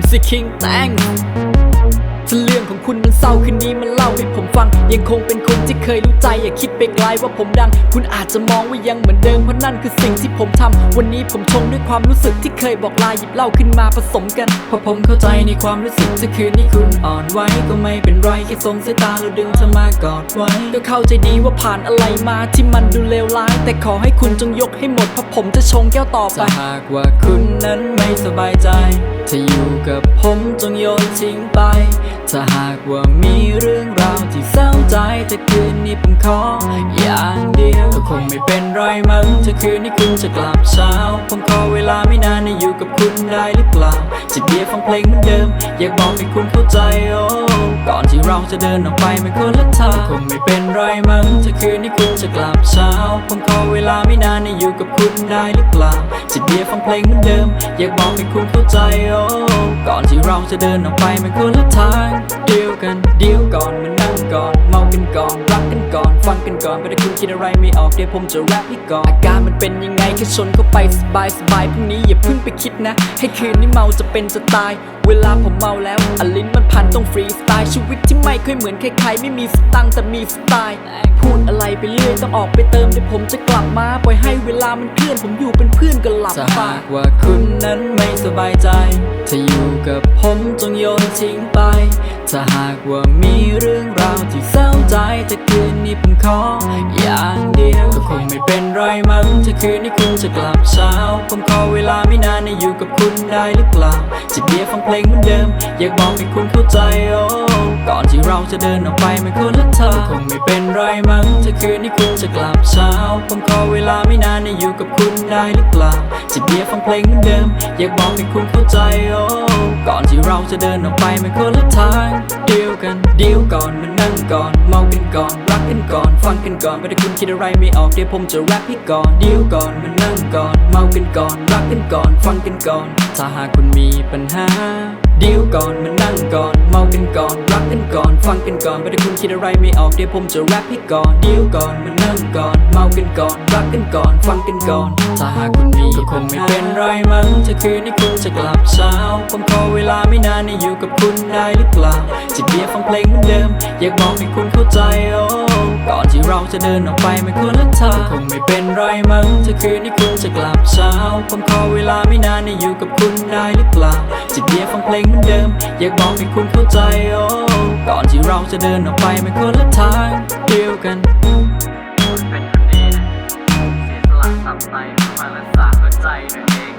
MC King thanks ถ้าเรื่องของคุณมันเศร้าคืนนี้มันเล่าให้ผม ฟัง ยังคงเป็นคนที่เคยรู้ใจ อย่าคิดไปไกลว่าผมดัง คุณอาจจะมองว่ายังเหมือนเดิมเพราะนั่นคือสิ่งที่ผมทำวันนี้ผมชงด้วยความรู้สึกที่เคยบอกลาหยิบเหล้าขึ้นมาผสมกันเพราะผมเข้าใจในความรู้สึกถ้าคืนนี้คุณอ่อนไหวก็ไม่เป็นไรแค่สงสายตาแล้วดึงเธอมากอดไว้ ก็เข้าใจดีว่าผ่านอะไรมาที่มันดูเลวร้าย แต่ขอให้คุณจงยกให้หมดเพราะผมจะชงแก้วต่อไปถ้าหากว่าคุณนั้นไม่สบายใจถ้าอยู่กับผมจงโยนทิ้งไป ถ้าหากว่ามีเรื่องราวที่เศร้าใจแต่คืนนี้ผมขออย่างเดียวก็คงไม่เป็นไรมั้งถ้าคืนนี้คุณจะกลับเช้า ผมขอเวลาไม่นานให้อยู่กับคุณได้หรือเปล่าจิบเบียร์ฟังเพลงเหมือนเดิม อยากบอกให้คุณเข้าใจโอ้ก่อนที่เราจะเดินออกไปไม่คนละทางคงไม่เป็นไรมั้งถ้าคืนนี้คุณจะกลับเช้าผมขอเวลาไม่นานให้อยู่กับคุณได้หรือเปล่าจิบเบียร์ฟังเพลงเหมือนเดิม อยากบอกให้คุณเข้าใจโอ้ก่อนที่เราจะเดินออกไปไม่คนละทางเดียวกันเดียวก่อนมานั่งก่อนเมากันก่อนรั ก่อน ฟังกันก่อนไม่ได้คุณคิดอะไรไม่ออกเดี๋ยวผมจะแรปให้ก่อนอาการมันเป็นยังไงแค่ชนเข้าไปสบายสบายพรุ่งนี้อย่าเพิ่งไปคิดนะ ให้คืนนี้เมาจะเป็นจะตาย เวลาผมเมาแล้วอลิ้นมันพันต้องฟรีสไตล์ชีวิตที่ไม่เคยเหมือนใครๆไม่มีสตังแต่มีสไตล์พูดอะไรไปเรื่อยต้องออกไปเติมเดี๋ยวผมจะกลับมาปล่อยให้เวลามันเคลื่อนผมอยู่เป็นเพื่อนก็หลับถ้าไปหากว่าคุณนั้นไม่สบายใจ ถ้าอยู่กับผมจงโยนทิ้งไป ถ้าหากว่ามีเรื่องราว งไม่เป็นไรมั้งถ้าคืนนี้คุณจะกลับเช้า ผมขอเวลาไม่นานให้อยู่กับคุณได้หรือเปล่าจิบเบียร์ฟังเพลงเหมือนเดิม อยากบอกให้คุณเข้าใจโอ้ก่อนที่เราจะเดินออกไปไม่คนละทางคงไม่เป็นไรมั้งถ้าคืนนี้คุณจะกลับเช้า ผมขอเวลาไม่นานให้อยู่กับคุณได้หรือเปล่าจิบเบียร์ฟังเพลงเหมือนเดิม อยากบอกให้คุณเข้าใจโอ้ก่อนที่เราจะเดินออกไปไม่คนละทางเดียวกันเดียวก่อนมานั่งก่อนเมากันก่อนรักกันก่อน ฟังกันก่อนไม่ได้คุณคิดอะไรไม่ออกเดี๋ยวผมจะแรปให้ก่อนเดี๋ยวก่อนมานั่งก่อน เมากันก่อนรักกันก่อน ฟังกันก่อน ถ้าหากคุณมีปัญหาเดี๋ยวก่อนมานั่งก่อน เมากันก่อนรักกันก่อน ฟังกันก่อนไม่ได้คุณคิดอะไรไม่ออกเดี๋ยวผมจะแรปให้ก่อนเดี๋ยวก่อนมานั่งก่อนเมากันก่อนรักกันก่อนฟังกันก่อน ถ้าหากคุณมีก็คงไม่เป็นไรมั้งถ้าคืนนี้คุณจะกลับเช้าผมขอเวลาไม่นานให้อยู่กับคุณได้หรือเปล่าจิบเบียร์ฟังเพลงเหมือนเดิม อยากบอกให้คุณเข้าใจโอ้ก่อนที่เราจะเดินออกไปไม่คนละทางคงไม่เป็นไรมั้งถ้าคืนนี้คุณจะกลับเช้าผมขอเวลาไม่นานให้อยู่กับคุณได้หรือเปล่าจิบเบียร์ฟังเพลงเหมือนเดิม อยากบอกให้คุณเข้าใจโอ้ก่อนที่เราจะเดินออกไปไม่คนละทางเดียวกันเป็นคนดีนะเสียสละสับไปมารักษาหัวใจตัวเอง